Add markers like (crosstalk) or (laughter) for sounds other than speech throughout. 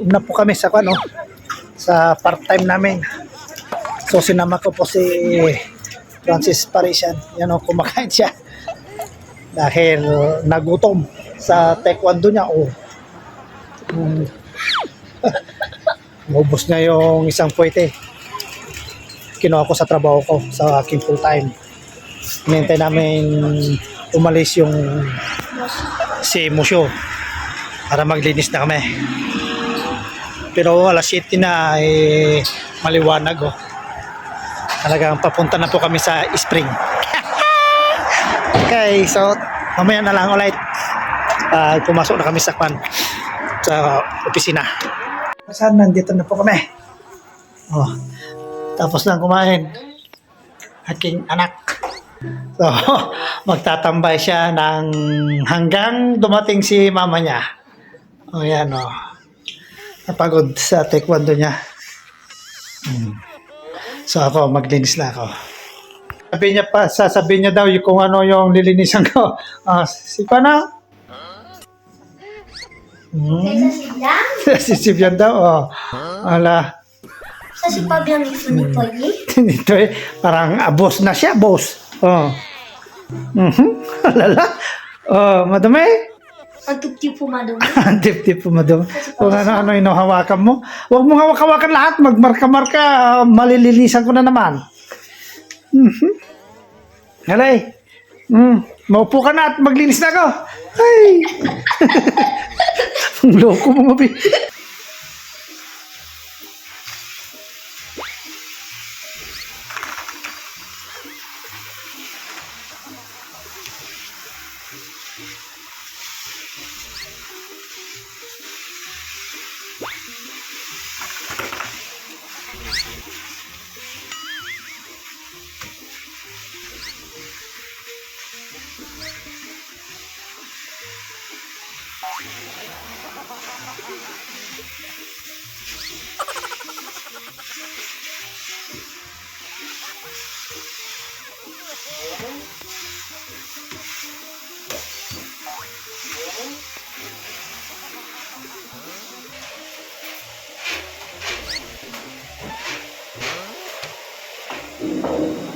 na po kami sa ano, sa part-time namin. So sinama ko po si Francis Parisian. Yan o, kumakain siya. Dahil nagutom sa taekwondo niya. Oh. Mm. (laughs) Ubus na yung isang puwete. Kinuha ko sa trabaho ko, sa aking full-time. Hinintay namin umalis yung si Musyo para maglinis na kami. Pero alas 7 na eh, maliwanag oh. Talagang papunta na po kami sa spring. (laughs) okay, so mamaya na lang ulit. Ah, pumasok na kami sa kwan sa opisina. Saan nandito na po kami? Oh, tapos lang kumain. Aking anak. So, (laughs) magtatambay siya ng hanggang dumating si mama niya. O yan o. Napagod sa taekwondo niya. Hmm. So ako, maglinis na ako. Sabi niya pa, sasabihin niya daw yung kung ano yung lilinisan ko. Ah, si Pana? Hmm. Sa silang? (laughs) si Sibyan daw, oh. Ala, Sa si Pablo ni Funipoy. ito eh, parang boss na siya, boss. Oh. Mhm. (laughs) Alala. Oh, madami. Ang tupti po madumi. (laughs) Tip-tip po, madam. Kung ano-ano inahawakan mo. Huwag mo hawak-hawakan lahat. Magmarka-marka. ah, Malilinisan ko na naman. Mhm. Halay. Mm. Maupo ka na at maglinis na ako. Ay. (laughs) Ang loko mo, mabi. Amém.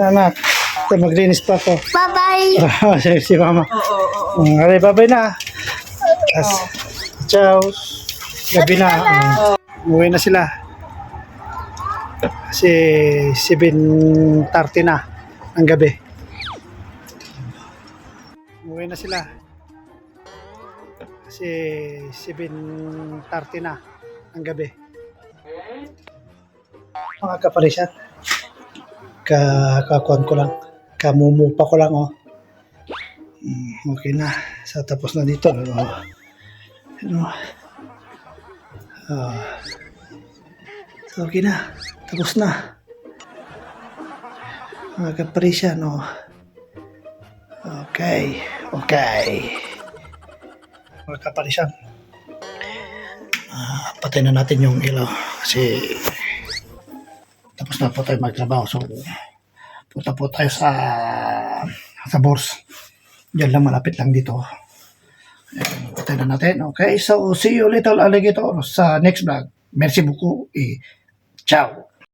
Anak, ito maglinis pa ako. Bye-bye! (laughs) Ah, si, si mama. Oo, oo, oo. Aray, babay na. As, ciao. Gabi na. Um, Uwi na sila. Kasi 7.30 na ng gabi. Uwi na sila. Kasi 7.30 na ng gabi. Mga kaparisyan. Kakakuan ko lang. Kamumupa ko lang, oh. Mm, okay na. So, tapos na dito. Oh. Ano? So, okay na. Tapos na. Mga kaparisyan, oh. Okay. Okay. Mga kaparisyan. Ah, patay na natin yung ilaw. Kasi tapos na po tayo magtrabaho. So, punta po tayo sa sa Bors. Diyan lang, malapit lang dito. Ayan, patay na natin. Okay, so see you little alligator sa next vlog. Merci beaucoup. Eh, ciao.